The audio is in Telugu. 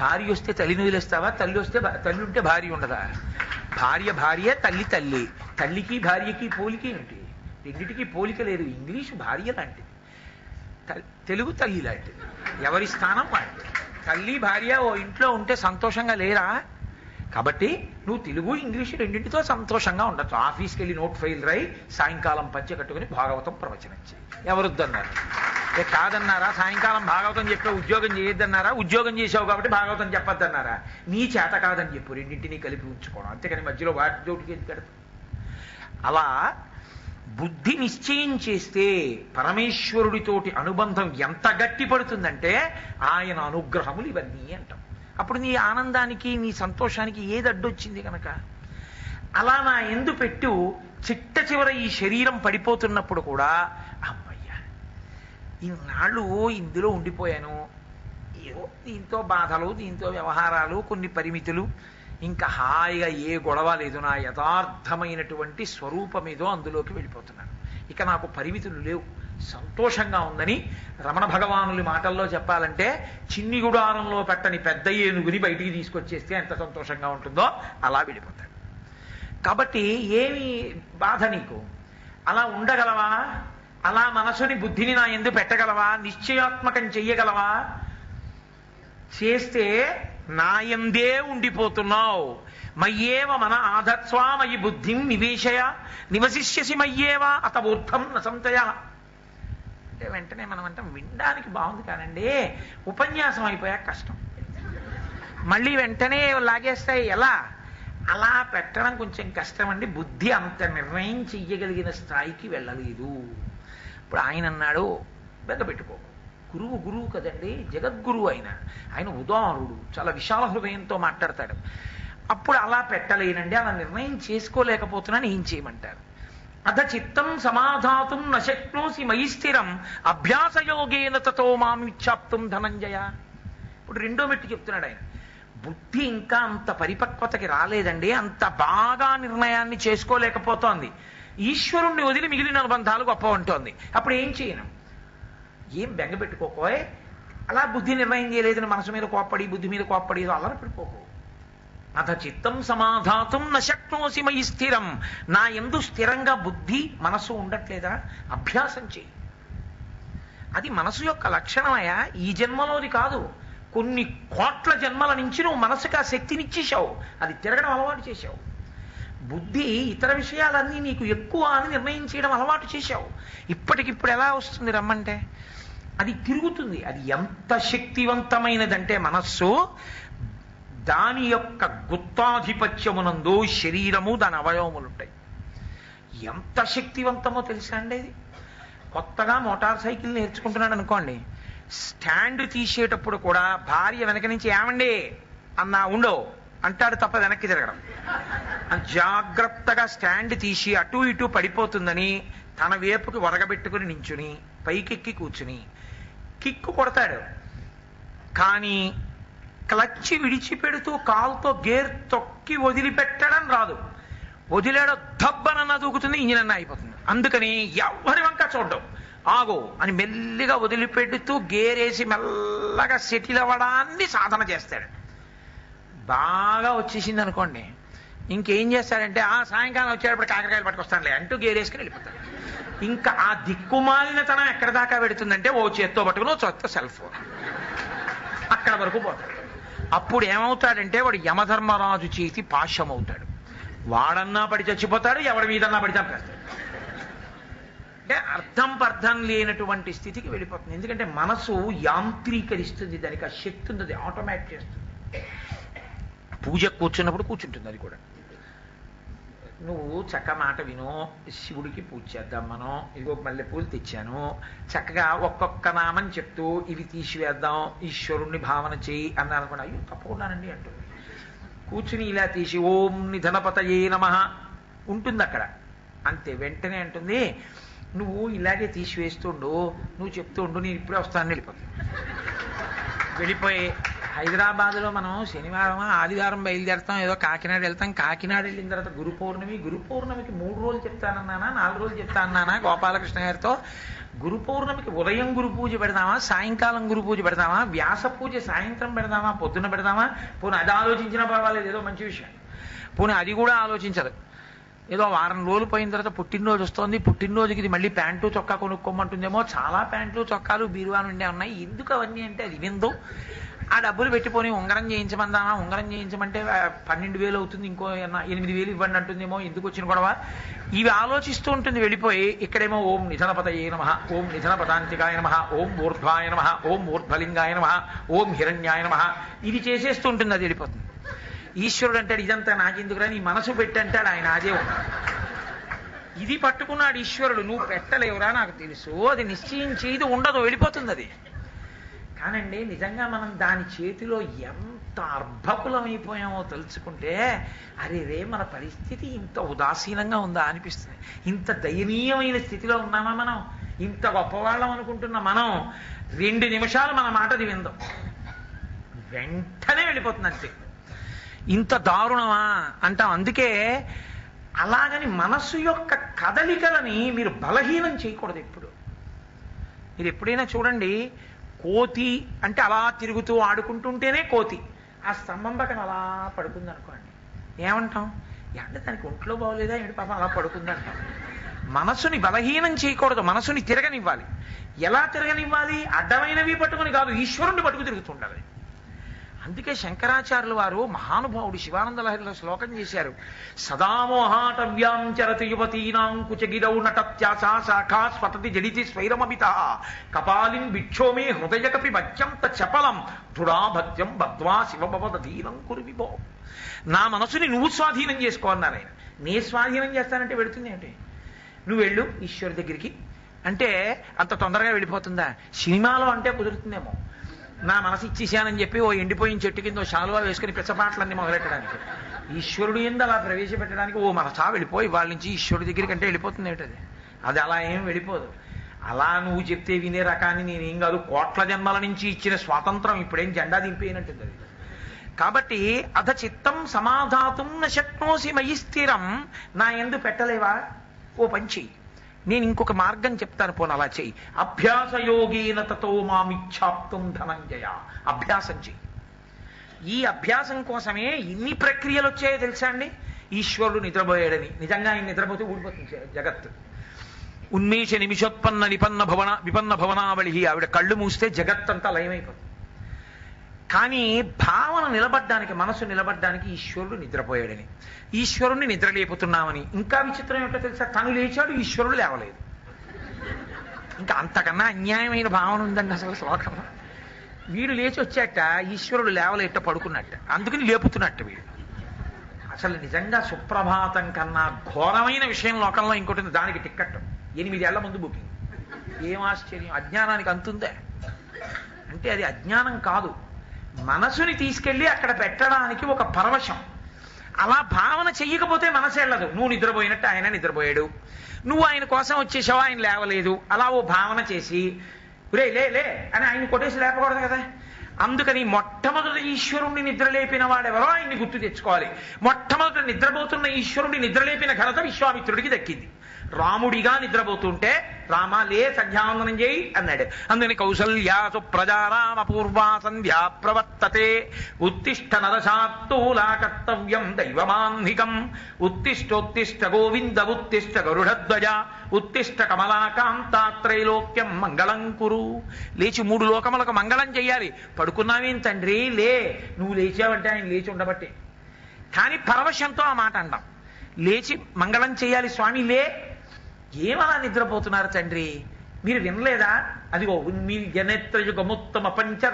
భార్య వస్తే తల్లిని వదిలేస్తావా? తల్లి వస్తే తల్లి ఉంటే భార్య ఉండదా? భార్య భార్య తల్లి తల్లి. తల్లికి భార్యకి పోలిక ఏమిటి? రెండిటికి పోలిక లేదు. ఇంగ్లీషు భార్య లాంటిది. తెలుగు తల్లి లాంటిది. ఎవరి స్థానం వాడిది? తల్లి భార్య ఓ ఇంట్లో ఉంటే సంతోషంగా లేరా? కాబట్టి నువ్వు తెలుగు ఇంగ్లీషు రెండింటితో సంతోషంగా ఉండొచ్చు. ఆఫీస్కి వెళ్ళి నోట్ ఫైల్ రై సాయంకాలం పంచె కట్టుకుని భాగవతం ప్రవచనం చేయి ఎవరొద్దన్నారు? కాదన్నారా? సాయంకాలం భాగవతం చెప్పే ఉద్యోగం చేయొద్దన్నారా? ఉద్యోగం చేసావు కాబట్టి భాగవతం చెప్పొద్దన్నారా? నీ చేత కాదని చెప్పు రెండింటినీ కలిపి ఉంచుకోవడం అంతేకాని మధ్యలో వాటి జోటికి ఎందుకు అలా బుద్ధి నిశ్చయం చేస్తే పరమేశ్వరుడితోటి అనుబంధం ఎంత గట్టి పడుతుందంటే ఆయన అనుగ్రహములు ఇవన్నీ అంటాం. అప్పుడు నీ ఆనందానికి నీ సంతోషానికి ఏది అడ్డొచ్చింది కనుక అలా నా ఎందు పెట్టు చిట్ట చివర ఈ శరీరం పడిపోతున్నప్పుడు కూడా అమ్మ ఇన్నాళ్ళు ఇందులో ఉండిపోయాను. ఏదో దీంతో బాధలు దీంతో వ్యవహారాలు కొన్ని పరిమితులు. ఇంకా హాయిగా ఏ గొడవ లేదు. నా యథార్థమైనటువంటి స్వరూపం ఏదో అందులోకి వెళ్ళిపోతున్నాను. ఇక నాకు పరిమితులు లేవు. సంతోషంగా ఉందని రమణ భగవానుల మాటల్లో చెప్పాలంటే చిన్ని గుడారంలో పెట్టని పెద్ద ఏనుగుని బయటికి తీసుకొచ్చేస్తే ఎంత సంతోషంగా ఉంటుందో అలా వెళ్ళిపోతాడు. కాబట్టి ఏమి బాధ నీకు? అలా ఉండగలవా? అలా మనసుని బుద్ధిని నా ఎందు పెట్టగలవా? నిశ్చయాత్మకం చెయ్యగలవా? చేస్తే నా ఎందే ఉండిపోతున్నావు? మయ్యేవ మన ఆధత్స్వామయి బుద్ధిం నివేశయ నివసిష్యసి మయ్యేవ అత ఊర్ధం నసంతయ అంటే వెంటనే మనం అంటే వినడానికి బాగుంది కానండి ఉపన్యాసం అయిపోయాక కష్టం. మళ్ళీ వెంటనే లాగేస్తాయి ఎలా? అలా పెట్టడం కొంచెం కష్టం అండి బుద్ధి అంత నిర్ణయం చెయ్యగలిగిన స్థాయికి వెళ్ళలేదు. ఇప్పుడు ఆయన అన్నాడు బెగ్గబెట్టుకో గురువు గురువు కదండి జగద్గురువు ఆయన. ఆయన ఉదారుడు చాలా విశాల హృదయంతో మాట్లాడతాడు. అప్పుడు అలా పెట్టలేనండి అలా నిర్ణయం చేసుకోలేకపోతున్నాను ఏం చేయమంటారు? అథ చిత్తం సమాధాతుం నశక్నోసి మయి స్థిరం అభ్యాసయోగేన తతో మామిచ్చాప్తం ధనంజయ. ఇప్పుడు రెండో మెట్టు చెప్తున్నాడు ఆయన. బుద్ధి ఇంకా అంత పరిపక్వతకి రాలేదండి అంత బాగా నిర్ణయాన్ని చేసుకోలేకపోతోంది. ఈశ్వరుణ్ణి వదిలి మిగిలిన బంధాలు గొప్ప ఉంటుంది. అప్పుడు ఏం చేయను? ఏం బెంగ పెట్టుకోకోయ్? అలా బుద్ధి నిర్ణయం చేయలేదని మనసు మీద కోప్పడి బుద్ధి మీద కోప్పడి అల్లరి పెట్టుకోకు. అథ చిత్తం సమాధాతం నశక్నోసి మయి స్థిరం. నా ఎందు స్థిరంగా బుద్ధి మనసు ఉండట్లేదా? అభ్యాసం చేయి. అది మనసు యొక్క లక్షణమయా ఈ జన్మలోది కాదు. కొన్ని కోట్ల జన్మల నుంచి నువ్వు మనసుకు ఆ శక్తినిచ్చేశావు. అది తిరగడం అలవాటు చేశావు. బుద్ధి ఇతర విషయాలన్నీ నీకు ఎక్కువ అని నిర్ణయం చేయడం అలవాటు చేశావు. ఇప్పటికిప్పుడు ఎలా వస్తుంది రమ్మంటే అది తిరుగుతుంది. అది ఎంత శక్తివంతమైనదంటే మనస్సు దాని యొక్క గుత్తాధిపత్యమునందు శరీరము దాని అవయవములు ఉంటాయి ఎంత శక్తివంతమో తెలుసా అండి ఇది? కొత్తగా మోటార్ సైకిల్ నేర్చుకుంటున్నాడు అనుకోండి స్టాండ్ తీసేటప్పుడు కూడా భార్య వెనక నుంచి ఏమండి అన్నా ఉండవు అంటాడు తప్ప వెనక్కి తిరగడం. జాగ్రత్తగా స్టాండ్ తీసి అటు ఇటు పడిపోతుందని తన వేపుకి వరగబెట్టుకుని నించుని పైకెక్కి కూర్చుని. కిక్కు కొడతాడు. కానీ క్లచ్ విడిచిపెడుతూ కాలుతో గేర్ తొక్కి వదిలిపెట్టడం రాదు. వదిలేడో దబ్బనన్నా దూకుతుంది ఇంజిన్ అన్న అయిపోతుంది. అందుకని ఎవరి వంక చూడడం. ఆగో అని మెల్లిగా వదిలిపెడుతూ గేరేసి మెల్లగా సెటిల్ అవ్వడాన్ని సాధన చేస్తాడు. బాగా వచ్చేసింది అనుకోండి ఇంకేం చేస్తాడంటే ఆ సాయంకాలం వచ్చేటప్పుడు కాకరకాయలు పట్టుకొస్తానులే అంటూ గేరేసుకుని వెళ్ళిపోతాడు ఇంకా ఆ దిక్కుమాలినతనం ఎక్కడ దాకా పెడుతుందంటే ఓ చేత్తో పట్టుకుని ఓ చేత్తో సెల్ ఫోన్. అక్కడ వరకు పోతాడు అప్పుడు ఏమవుతాడంటే వాడు యమధర్మరాజు చేతి పాశమవుతాడు. వాడన్నా పడి చచ్చిపోతాడు ఎవడి మీదన్నా పడి చంపేస్తాడు. అంటే అర్థం పర్థం లేనటువంటి స్థితికి వెళ్ళిపోతుంది. ఎందుకంటే మనసు యాంత్రీకరిస్తుంది దానికి ఆ శక్తి ఉంది ఆటోమేట్ చేస్తుంది. పూజ కూర్చున్నప్పుడు కూర్చుంటుంది అది కూడా. నువ్వు చక్క మాట విను. శివుడికి పూజ చేద్దాం మనం ఇదిగో మల్లె పూలు తెచ్చాను. చక్కగా ఒక్కొక్క నామని చెప్తూ ఇవి తీసివేద్దాం. ఈశ్వరుణ్ణి భావన చేయి అన్న అనుకోండి అయ్యో తప్పకుండానండి అంటుంది కూర్చుని ఇలా తీసి ఓం నిధనపతయే నమ. ఉంటుంది అక్కడ. అంతే వెంటనే అంటుంది. నువ్వు ఇలాగే తీసివేస్తుండు నువ్వు చెప్తూ ఉండు నేను ఇప్పుడే వస్తాను వెళ్ళిపోతాను వెళ్ళిపోయి హైదరాబాద్లో మనం శనివారం ఆదివారం బయలుదేరుతాం ఏదో కాకినాడ వెళ్తాం. కాకినాడ వెళ్ళిన తర్వాత గురు పౌర్ణమి గురు పౌర్ణమికి మూడు రోజులు చెప్తానన్నానా నాలుగు రోజులు చెప్తానన్నానా గోపాలకృష్ణ గారితో? గురు పౌర్ణమికి ఉదయం గురు పూజ పెడదామా సాయంకాలం గురు పూజ పెడదామా వ్యాస పూజ సాయంత్రం పెడదామా పొద్దున పెడదామా? పోనీ అది ఆలోచించినా పర్వాలేదు ఏదో మంచి విషయం. పోనీ అది కూడా ఆలోచించదు. ఏదో వారం రోజులు పోయిన తర్వాత పుట్టినరోజు వస్తుంది పుట్టినరోజుకి ఇది మళ్ళీ ప్యాంటు చొక్కా కొనుక్కోమంటుందేమో చాలా ప్యాంట్లు చొక్కాలు బీరువా నుండే ఉన్నాయి. ఎందుకు అవన్నీ అంటే అది విందు. ఆ డబ్బులు పెట్టిపోని ఉంగరం చేయించమందామా? ఉంగరం చేయించమంటే పన్నెండు వేలు అవుతుంది ఇంకో ఎనిమిది వేలు ఇవ్వండి అంటుందేమో ఎందుకు వచ్చిన గొడవ? ఇవి ఆలోచిస్తూ ఉంటుంది వెళ్ళిపోయి ఇక్కడేమో ఓం నిధనపతయే నమ ఓం నిధనపదాంతికాయ నమ ఓం ఊర్ధ్వాయ నమ ఓం ఊర్ధ్వలింగాయ నమ ఓం హిరణ్యాయ నమ. ఇది చేసేస్తూ ఉంటుంది అది వెళ్ళిపోతుంది. ఈశ్వరుడు అంటాడు ఇదంతా నాకెందుకురా? నీ మనసు పెట్టంటాడు ఆయన అదే ఇది పట్టుకున్నాడు ఈశ్వరుడు నువ్వు పెట్టలేవురా నాకు తెలుసు అది నిశ్చయించి ఇది ఉండదు వెళ్ళిపోతుంది అది. కానండి నిజంగా మనం దాని చేతిలో ఎంత అర్భకులమైపోయామో తలుచుకుంటే అరే రే మన పరిస్థితి ఇంత ఉదాసీనంగా ఉందా అనిపిస్తుంది. ఇంత దయనీయమైన స్థితిలో ఉన్నామా మనం? ఇంత గొప్పవాళ్ళం అనుకుంటున్న మనం? రెండు నిమిషాలు మన మాటది విందాం. వెంటనే వెళ్ళిపోతుంది అంతే. ఇంత దారుణమా అంటాం. అందుకే అలాగని మనస్సు యొక్క కదలికలని మీరు బలహీనం చేయకూడదు ఎప్పుడు. మీరు ఎప్పుడైనా చూడండి కోతి అంటే అలా తిరుగుతూ ఆడుకుంటుంటేనే కోతి. ఆ స్తంభం పక్కన అలా పడుకుంది అనుకోండి ఏమంటాం అంటే దానికి ఒంట్లో బాగోలేదా? ఏంటి పాపం అలా పడుకుందంటాం. మనసుని బలహీనం చేయకూడదు. మనసుని తిరగనివ్వాలి. ఎలా తిరగనివ్వాలి? అడ్డమైనవి పట్టుకుని కాదు ఈశ్వరుణ్ణి పట్టుకు తిరుగుతుండాలి అందుకే శంకరాచార్యులు వారు మహానుభావుడు శివానంద లహరిలో శ్లోకం చేశారు. సదామోహాటవ్యాంచరతి యువతీనాం కుచగిరౌ నటత్యాసా శాఖా స్వతతి జడితి స్వైరమమిత. కపాలిం భిక్షోమే హృదయకపి మధ్యంత చపలం. ధృడాభక్త్యం బద్వా శివభవదీనం కురు విభో. నా మనసుని నువ్వు స్వాధీనం చేసుకో అన్నారు ఆయన. నే స్వాధీనం చేస్తానంటే పెడుతుంది ఏంటి? నువ్వు వెళ్ళు ఈశ్వరు దగ్గరికి. అంటే అంత తొందరగా వెళ్ళిపోతుందా? సినిమాలో అంటే కుదురుతుందేమో. నా మనసు ఇచ్చేసానని చెప్పి ఓ ఎండిపోయిన చెట్టు కింద శాలువా వేసుకుని పిచ్చపాట్లన్నీ మొదలెట్టడానికి. ఈశ్వరుడు ఎందు అలా ప్రవేశపెట్టడానికి ఓ మనసా వెళ్ళిపోయి వాళ్ళ నుంచి ఈశ్వరుడి దగ్గరికి అంటే వెళ్ళిపోతుంది ఏంటది అది? అలా ఏం వెళ్ళిపోదు. అలా నువ్వు చెప్తే వినే రకాన్ని నేనేం కాదు కోట్ల జన్మల నుంచి ఇచ్చిన స్వాతంత్రం ఇప్పుడేం జెండా దింపేయనట్టుంది అది. కాబట్టి అధ చిత్తం సమాధాతం శక్నోసి మయి స్థిరం నా ఎందు పెట్టలేవా? ఓ పంచి నేను ఇంకొక మార్గం చెప్తాను పోను అలా చెయ్యి. అభ్యాసయోగేన తతో మామిచ్ఛాప్తం ధనంజయ. అభ్యాసం చెయ్యి. ఈ అభ్యాసం కోసమే ఇన్ని ప్రక్రియలు వచ్చాయో తెలుసా అండి? ఈశ్వరుడు నిద్రపోయాడని. నిజంగా ఆయన నిద్రపోతే ఊడిపోతుంది జ- జగత్తు. ఉన్మేష నిమిషోత్పన్న నిపన్న భవన విపన్న భవనావళి ఆవిడ కళ్ళు మూస్తే జగత్తంతా లయమైపోతుంది. కానీ భావన నిలబడ్డానికి మనసు నిలబడ్డానికి ఈశ్వరుడు నిద్రపోయాడని. ఈశ్వరుణ్ణి నిద్రలేపుతున్నామని. ఇంకా విచిత్రం ఏమిటో తెలుసా? తను లేచాడు ఈశ్వరుడు లేవలేదు. ఇంకా అంతకన్నా అన్యాయమైన భావన ఉందండి అసలు శ్లోకంలో వీడు లేచి వచ్చాట ఈశ్వరుడు లేవలేట పడుకున్నట్ట. అందుకని లేపుతున్నట్టు వీడు. అసలు నిజంగా సుప్రభాతం కన్నా ఘోరమైన విషయం లోకంలో ఇంకోటి ఉంది. దానికి టిక్కెట్. ఎనిమిదేళ్ళ ముందు బుకింగ్. ఏం ఆశ్చర్యం. అజ్ఞానానికి అంతుందే. అంటే అది అజ్ఞానం కాదు. మనసుని తీసుకెళ్ళి అక్కడ పెట్టడానికి ఒక పరవశం. అలా భావన చెయ్యకపోతే మనసు వెళ్ళదు. నువ్వు నిద్రపోయినట్టు ఆయన నిద్రపోయాడు. నువ్వు ఆయన కోసం వచ్చేసావు? ఆయన లేవలేదు. అలా ఓ భావన చేసి రే లే లే అని ఆయన కొట్టేసి లేపకూడదు కదా. అందుకని మొట్టమొదట ఈశ్వరుణ్ణి నిద్రలేపిన వాడెవరో ఆయన్ని గుర్తు తెచ్చుకోవాలి. మొట్టమొదటి నిద్రపోతున్న ఈశ్వరుణ్ణి నిద్రలేపిన ఘనత విశ్వామిత్రుడికి దక్కింది. రాముడిగా నిద్రపోతుంటే రామ లే సంధ్యావందనం చేయి అన్నాడు. అందుకని కౌసల్యాసు ప్రజారామ పూర్వా సంధ్యా ప్రవర్తతే. ఉత్తిష్ట నరశాత్తూలా కర్తవ్యం దైవమాన్నికం ఉత్తిష్టోత్తిష్ట గోవింద ఉత్తిష్ట గరుడధ్వజ ఉత్తిష్ట కమలాకాంతాత్రైలోక్యం మంగళం కురు. లేచి మూడు లోకములకు మంగళం చెయ్యాలి. పడుకున్నావేం తండ్రి? లే. నువ్వు లేచావంటే ఆయన లేచి ఉండబట్టే. కానీ పరవశంతో ఆ మాట అంటాం లేచి మంగళం చేయాలి స్వామి లే. ఏమలా నిద్రపోతున్నారు తండ్రి? మీరు వినలేదా? అదిగో మీ జనేత్రయుగముత్తమ పంచ